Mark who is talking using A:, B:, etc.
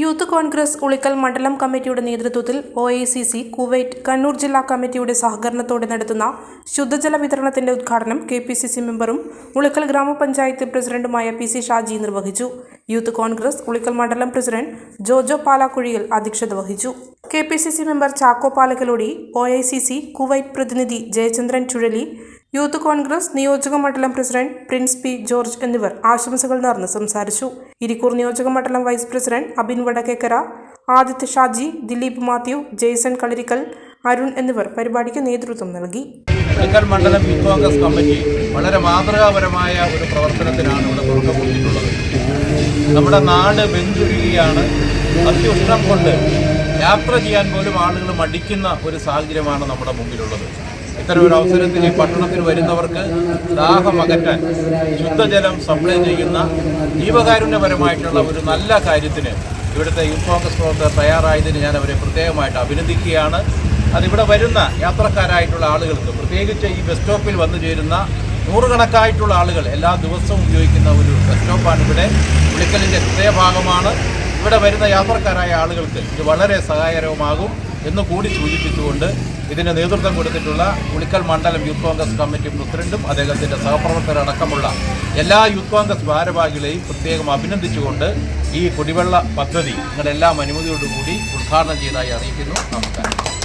A: Youth Congress Ulikkal മണ്ഡലം കമ്മിറ്റിയുടെ നേതൃത്വത്തിൽ O I C C Kuwait Kannur ജില്ലാ കമ്മിറ്റിയുടെ സഹകരണത്തോടെ നടത്തുന്ന ശുദ്ധജല വിതരണത്തിന്റെ ഉദ്ഘാടനം കെ പി സി സി മെമ്പറും ഉളിക്കൽ ഗ്രാമപഞ്ചായത്ത് പ്രസിഡന്റുമായ പി സി ഷാജി നിർവഹിച്ചു. യൂത്ത് കോൺഗ്രസ് ഉളിക്കൽ മണ്ഡലം പ്രസിഡന്റ് ജോജോ പാലാക്കുഴിയിൽ അധ്യക്ഷത വഹിച്ചു. K P C C member Chacko Palakkalody O I C C Kuwait പ്രതിനിധി ജയചന്ദ്രൻ ചുഴലി യൂത്ത് കോൺഗ്രസ് നിയോജക മണ്ഡലം പ്രസിഡന്റ് പ്രിൻസ് പി ജോർജ് എന്നിവർ ആശംസകൾ നേർന്ന് സംസാരിച്ചു. ഇരിക്കൂർ നിയോജക മണ്ഡലം വൈസ് പ്രസിഡന്റ് അബിൻ വടക്കേക്കര ആദിത്യ ഷാജി ദിലീപ് മാത്യു ജെയ്സൺ കളരിക്കൽ അരുൺ എന്നിവർ പരിപാടിക്ക് നേതൃത്വം നൽകി.
B: മണ്ഡലം യൂത്ത് കോൺഗ്രസ് കമ്മിറ്റി വളരെ മാതൃകാപരമായ ഒരു പ്രവർത്തനത്തിനാണ് ഇവിടെ തുടക്കം കൊടുത്തിട്ടുള്ളത് നമ്മുടെ നാട് വെന്തുരുകയാണ്. അത്യുഷ്ണം കൊണ്ട് യാത്ര ചെയ്യാൻ പോലും ആളുകൾ മടിക്കുന്ന ഒരു സാഹചര്യമാണ് നമ്മുടെ മുമ്പിലുള്ളത്. ഇത്തരം ഒരു അവസരത്തിൽ ഈ പട്ടണത്തിൽ വരുന്നവർക്ക് ദാഹം അകറ്റാൻ ശുദ്ധജലം സപ്ലൈ ചെയ്യുന്ന ജീവകാരുണ്യപരമായിട്ടുള്ള ഒരു നല്ല കാര്യത്തിന് ഇവിടുത്തെ ഇൻഫോക്കസ് കോൺഗ്രസ് പ്രവർത്തകർ തയ്യാറായതിന് ഞാൻ അവരെ പ്രത്യേകമായിട്ട് അഭിനന്ദിക്കുകയാണ്. അതിവിടെ വരുന്ന യാത്രക്കാരായിട്ടുള്ള ആളുകൾക്ക് പ്രത്യേകിച്ച് ഈ ബസ് സ്റ്റോപ്പിൽ വന്നു ചേരുന്ന നൂറുകണക്കായിട്ടുള്ള ആളുകൾ എല്ലാ ദിവസവും ഉപയോഗിക്കുന്ന ഒരു ബസ് സ്റ്റോപ്പാണ് ഇവിടെ. പുളിക്കലിന്റെ ഹൃദയഭാഗമാണ് ഇവിടെ വരുന്ന യാത്രക്കാരായ ആളുകൾക്ക് ഇത് വളരെ സഹായകരവുമാകും. എന്ന് കൂടി സൂചിപ്പിച്ചുകൊണ്ട് ഇതിന് നേതൃത്വം കൊടുത്തിട്ടുള്ള പുളിക്കൽ മണ്ഡലം യൂത്ത് കോൺഗ്രസ് കമ്മിറ്റി പ്രസിഡന്റും അദ്ദേഹത്തിന്റെ സഹപ്രവർത്തകരടക്കമുള്ള എല്ലാ യൂത്ത് കോൺഗ്രസ് ഭാരവാഹികളെയും പ്രത്യേകം അഭിനന്ദിച്ചുകൊണ്ട് ഈ കുടിവെള്ള പദ്ധതി നിങ്ങളുടെ എല്ലാ അനുമതിയോടുകൂടി ഉദ്ഘാടനം ചെയ്തതായി അറിയിക്കുന്നു. നമസ്കാരം.